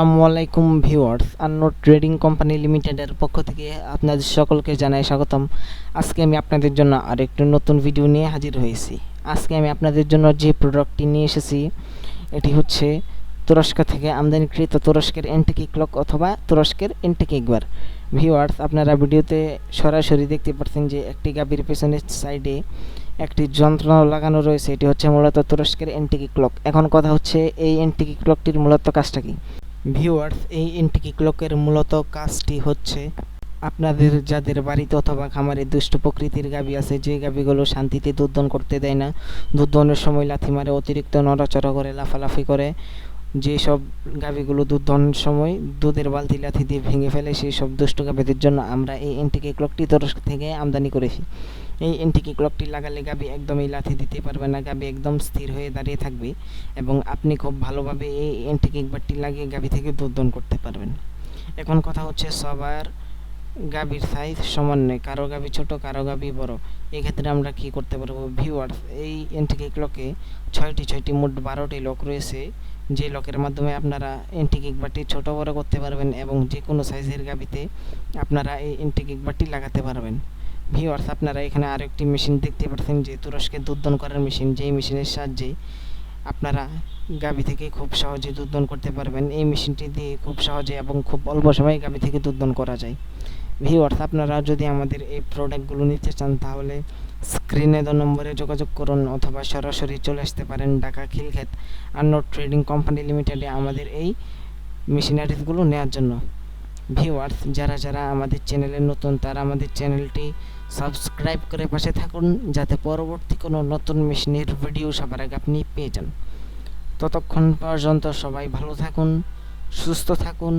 আলাইকুম viewers আন্নোট trading company লিমিটেডের পক্ষ থেকে আপনাদের সকলকে জানাই স্বাগতম। আজকে আমি আপনাদের জন্য আরেকটি নতুন ভিডিও নিয়ে হাজির হয়েছি। আজকে আমি আপনাদের জন্য যে প্রোডাক্টটি নিয়ে এসেছি, এটি হচ্ছে তুরস্ক থেকে আমদানিকৃত তুরস্কের এন্টিকি ক্লক অথবা তুরস্কের এন্টিকি একবার। ভিউয়ার্স, আপনারা ভিডিওতে সরাসরি দেখতে পাচ্ছেন যে একটি গাভীর পেছনের সাইডে একটি যন্ত্র লাগানো রয়েছে, এটি হচ্ছে মূলত তুরস্কের এন্টিকি ক্লক এখন কথা হচ্ছে এই এন্টিকি ক্লকটির মূলত কাজটা কি? ভিউয়ার্স, এই এন্টিকি ক্লকের মূলত কাজটি হচ্ছে আপনাদের যাদের বাড়িতে অথবা খামারে দুষ্ট প্রকৃতির গাবি আছে, যে গাবিগুলো শান্তিতে দুধ করতে দেয় না, দুধ সময় লাথি মারে, অতিরিক্ত নড়াচড়া করে, লাফালাফি করে যেসব গাভীগুলো দুধ দহনের সময় দুধের বালতি লাথি দিয়ে ভেঙে ফেলে সেই সব দুষ্ট গাভীদের জন্য আমরা এই এন্টিকি ক্লকটি তুরস্ক থেকে আমদানি করেছি। এই এনটিকে ক্লকটি লাগালে গাভী একদমই লাথি দিতে পারবে না, গাভী একদম স্থির হয়ে দাঁড়িয়ে থাকবে এবং আপনি খুব ভালোভাবে এই এন্টিকি একবারটি লাগিয়ে গাভী থেকে দুধ দহন করতে পারবেন। এখন কথা হচ্ছে সবার গাভীর সাইজ সমান নয়, কারও গাভী ছোট, কারও গাভী বড়। এক্ষেত্রে আমরা কি করতে পারব? ভিউয়ার্স এই এন্টিকি ক্লকে ছয়টি ছয়টি মোট বারোটি লক রয়েছে। যে লকের মাধ্যমে আপনারা এন্টিকিক বাটি ছোট বড় করতে পারবেন এবং যে কোনো সাইজের গাবিতে আপনারা এই এন্টিকিক বাটি লাগাতে পারবেন। ভিউয়ার্স আপনারা এখানে আরও একটি মেশিন দেখতে পাচ্ছেন যে তুরস্কে দুধদন করার মেশিন যেই মেশিনের সাহায্যে আপনারা গাবি থেকে খুব সহজে দুধদন করতে পারবেন। এই মেশিনটি দিয়ে খুব সহজে এবং খুব অল্প সময়ে গাবি থেকে দুধদন করা যায়। ভিউয়ার্স আপনারা যদি আমাদের এই প্রোডাক্টগুলো নিতে চান, তাহলে স্ক্রিনে দ নম্বরে যোগাযোগ করুন অথবা সরাসরি চলে আসতে পারেন ঢাকা খিলক্ষেত আন্নোট ট্রেডিং কোম্পানি লিমিটেডে আমাদের এই মেশিনারিজগুলো নেওয়ার জন্য। ভিউয়ার্স যারা যারা আমাদের চ্যানেলে নতুন, তারা আমাদের চ্যানেলটি সাবস্ক্রাইব করে পাশে থাকুন, যাতে পরবর্তী কোনো নতুন মেশিনের ভিডিও সবার আগে আপনি পেয়ে যান। ততক্ষণ পর্যন্ত সবাই ভালো থাকুন, সুস্থ থাকুন।